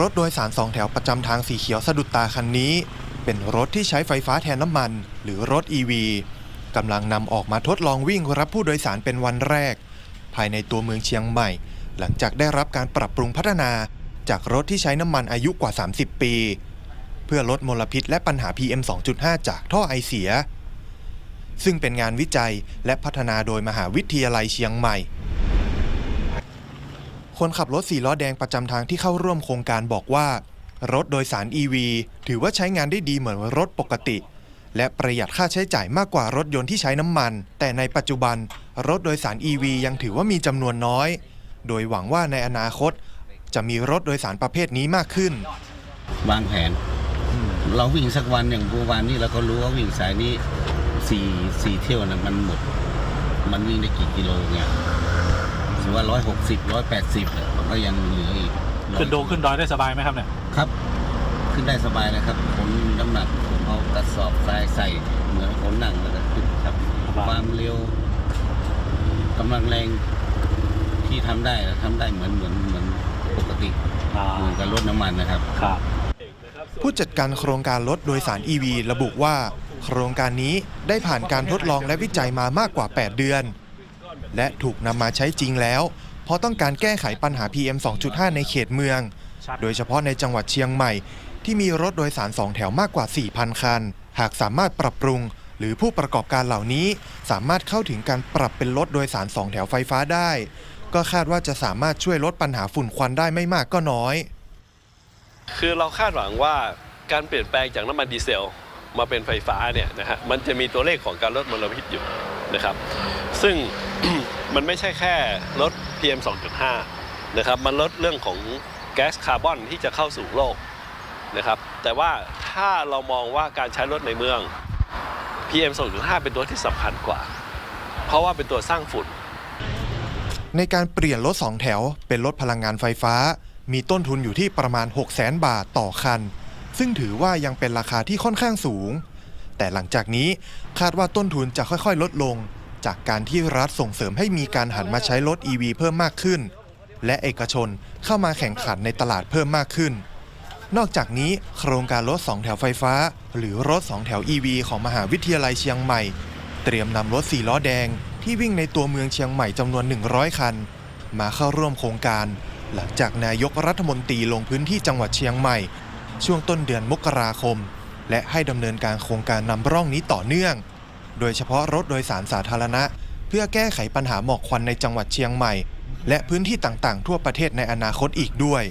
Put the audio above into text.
รถโดยสารสองแถวประจำทางสีเขียวสะดุดตาคันนี้ เป็นรถที่ใช้ไฟฟ้าแทนน้ำมัน หรือรถ EV กำลังนำออกมาทดลองวิ่งรับผู้โดยสารเป็นวันแรก ภายในตัวเมืองเชียงใหม่ หลังจากได้รับการปรับปรุงพัฒนา จากรถที่ใช้น้ำมันอายุกว่า 30 ปี เพื่อลดมลพิษและปัญหา PM 2.5 จากท่อไอเสีย ซึ่งเป็นงานวิจัยและพัฒนาโดยมหาวิทยาลัยเชียงใหม่ คนขับรถสีล้อแดงประจำทางที่เข้าร่วมโครงการบอกว่า รถโดยสาร EV ถือว่าใช้งานได้ดีเหมือนรถปกติ และประหยัดค่าใช้จ่ายมากกว่ารถยนต์ที่ใช้น้ำมัน แต่ในปัจจุบัน รถโดยสาร EV ยังถือว่ามีจำนวนน้อย โดยหวังว่าในอนาคต จะมีรถโดยสารประเภทนี้มากขึ้น วางแผน เราวิ่งสักวันอย่างเมื่อวานนี้เราก็รู้ว่าวิ่งสายนี้สี่สี่เที่ยวนะมันหมด มันวิ่งได้กี่กิโลเนี่ย ถือว่าร้อยหกสิบร้อยแปดสิบมันก็ยังเหลืออีก100ขึ้นโดงขึ้นดอยได้สบายไหมครับเนี่ยครับ ขึ้นได้สบายเลยครับผมน้ำหนักผมเอากระสอบทรายใส่เหมือนผมนั่งแล้วก็ขึ้นครับสบายความเร็วกำลังแรงที่ทำได้นะทำได้เหมือนเหมือนเหมือนปกติอ่าเหมือนกับรถน้ำมันนะครับครับ ผู้จัดการโครงการรถโดยสาร EV ระบุว่า โครงการนี้ได้ผ่านการทดลองและวิจัยมามากกว่า 8 เดือน และถูกนำมาใช้จริงแล้ว เพราะต้องการแก้ไขปัญหา PM 2.5 ในเขตเมือง โดยเฉพาะในจังหวัดเชียงใหม่ ที่มีรถโดยสาร2แถวมากกว่า 4,000 คัน หากสามารถปรับปรุง หรือผู้ประกอบการเหล่านี้สามารถเข้าถึงการปรับเป็นรถโดยสาร2แถวไฟฟ้าได้ ก็คาดว่าจะสามารถช่วยลดปัญหาฝุ่นควันได้ไม่มากก็น้อย คือเราคาดหวังว่าการเปลี่ยนแปลงจากน้ำมันดีเซลมาเป็นไฟฟ้าเนี่ยนะฮะมันจะมีตัวเลขของการลดมลพิษอยู่นะครับ ซึ่ง มันไม่ใช่แค่ลด PM 2.5 นะครับ มันลดเรื่องของแก๊สคาร์บอนที่จะเข้าสู่โลกนะครับ แต่ว่าถ้าเรามองว่าการใช้รถในเมือง PM 2.5 เป็นตัวที่สำคัญกว่า เพราะว่าเป็นตัวสร้างฝุ่น ในการเปลี่ยนรถ2แถว เป็นรถพลังงานไฟฟ้า มีต้นทุนอยู่ที่ประมาณ 6 0 0 0 0 0 บาทต่อคัน ซึ่งถือว่ายังเป็นราคาที่ค่อนข้างสูง แต่หลังจากนี้คาดว่าต้นทุนจะค่อยๆ ลดลง จากการที่รัฐส่งเสริมให้มีการหันมาใช้รถ EV เพิ่มมากขึ้น และเอกชนเข้ามาแข่งขันในตลาดเพิ่มมากขึ้น นอกจากนี้โครงการรถ2แถวไฟฟ้า หรือรถ2แถว EV ของมหาวิทยาลัยเชียงใหม่ เตรียมนำรถ4ล้อแดง ที่วิ่งในตัวเมืองเชียงใหม่จำนวน 100 คัน มาเข้าร่วมโครงการ หลังจากนายกรัฐมนตรีลงพื้นที่จังหวัดเชียงใหม่ ช่วงต้นเดือนมกราคม และให้ดำเนินการโครงการนำร่องนี้ต่อเนื่อง โดยเฉพาะรถโดยสารสาธารณะ เพื่อแก้ไขปัญหาหมอกควันในจังหวัดเชียงใหม่ และพื้นที่ต่างๆ ทั่วประเทศในอนาคตอีกด้วย